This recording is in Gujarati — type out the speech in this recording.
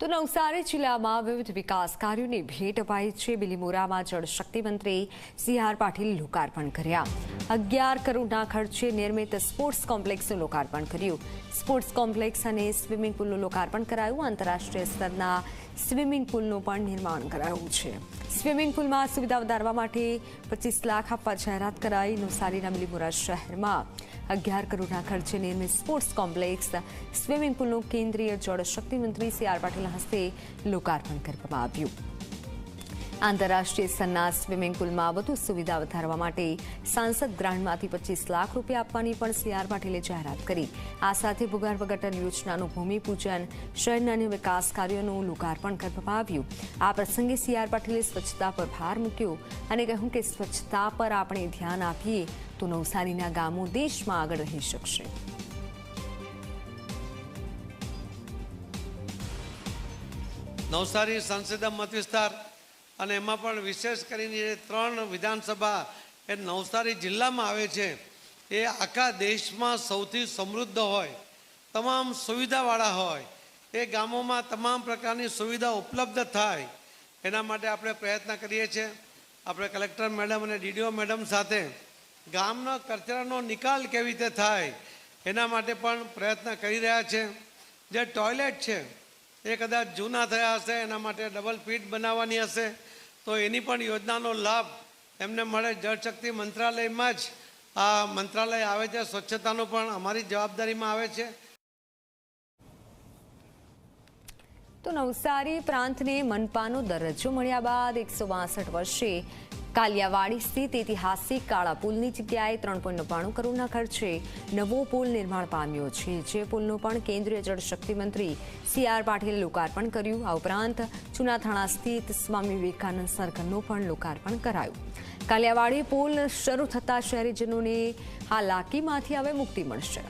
તો નવસારી જિલ્લામાં વિવિધ વિકાસ કાર્યોની ભેટ અપાઈ છે. બિલીમોરામાં જળશક્તિ મંત્રી સી આર પાટીલ લોકાર્પણ કર્યા. અગિયાર કરોડના ખર્ચે નિર્મિત સ્પોર્ટ્સ કોમ્પ્લેક્સનું લોકાર્પણ કર્યું. સ્પોર્ટ્સ કોમ્પ્લેક્સ અને સ્વિમિંગ પુલનું લોકાર્પણ કરાયું. આંતરરાષ્ટ્રીય સ્તરના સ્વિમિંગ પુલનું પણ નિર્માણ કરાયું છે. સ્વિમિંગ પુલમાં સુવિધા વધારવા માટે પચીસ લાખ આપવા જાહેરાત કરાઈ નવસારીના બિલીમોરા શહેરમાં. અગિયાર કરોડના ખર્ચે નિર્મિત સ્પોર્ટ્સ કોમ્પ્લેક્સ સ્વિમિંગ પુલનું કેન્દ્રીય જળશક્તિ મંત્રી સી આર પાટીલના હસ્તે લોકાર્પણ કરવામાં આવ્યું. આંતરરાષ્ટ્રીય સ્તરના સ્વિમિંગ પુલમાં વધુ સુવિધા વધારવા માટે સાંસદ ગ્રાન્ટમાંથી પચીસ લાખ રૂપિયા આપવાની પણ સી આર પાટીલે જાહેરાત કરી. આ સાથે ભૂગર્ભ ગટર યોજનાનું ભૂમિપૂજન શહેરના અન્ય વિકાસ કાર્યોનું લોકાર્પણ કરવામાં આવ્યું. આ પ્રસંગે સી આર પાટીલે સ્વચ્છતા પર ભાર મૂક્યો અને કહ્યું કે સ્વચ્છતા પર આપણે ધ્યાન આપીએ તો નવસારીના ગામો દેશમાં આગળ રહી શકશે. નવસારી સંસદીય મત વિસ્તાર અને એમાં પણ વિશેષ કરીને ત્રણ વિધાનસભા એ નવસારી જિલ્લામાં આવે છે, એ આખા દેશમાં સૌથી સમૃદ્ધ હોય, તમામ સુવિધાવાળા હોય, એ ગામોમાં તમામ પ્રકારની સુવિધા ઉપલબ્ધ થાય, એના માટે આપણે પ્રયત્ન કરીએ છીએ. આપણે કલેક્ટર મેડમ અને ડીડીઓ મેડમ સાથે ગામના કચરાનો નિકાલ કેવી રીતે થાય, એના માટે પણ પ્રયત્ન કરી રહ્યા છે. જે ટોયલેટ છે એ કદાચ જૂના થયા હશે, એના માટે ડબલ ફીટ બનાવવાની હશે, તો એની પણ યોજનાનો લાભ એમને મળે. જળશક્તિ મંત્રાલયમાં જ આ મંત્રાલય આવે છે, સ્વચ્છતાનો પણ અમારી જવાબદારીમાં આવે છે. તો નવસારી પ્રાંતને મનપાનો દરજ્જો મળ્યા બાદ એકસો વર્ષે કાલિયાવાડી સ્થિત ઐતિહાસિક કાળા પુલની જગ્યાએ ત્રણ પોઈન્ટ નવ્વાણું કરોડના ખર્ચે નવો પુલ નિર્માણ પામ્યો છે. જે પુલનું પણ કેન્દ્રીય જળશક્તિ મંત્રી સી આર પાટીલે લોકાર્પણ કર્યું. આ ઉપરાંત ચુનાથાણા સ્થિત સ્વામી વિવેકાનંદ સર્કલનું પણ લોકાર્પણ કરાયું. કાલિયાવાડી પુલ શરૂ થતાં શહેરીજનોને હાલાકીમાંથી હવે મુક્તિ મળશે.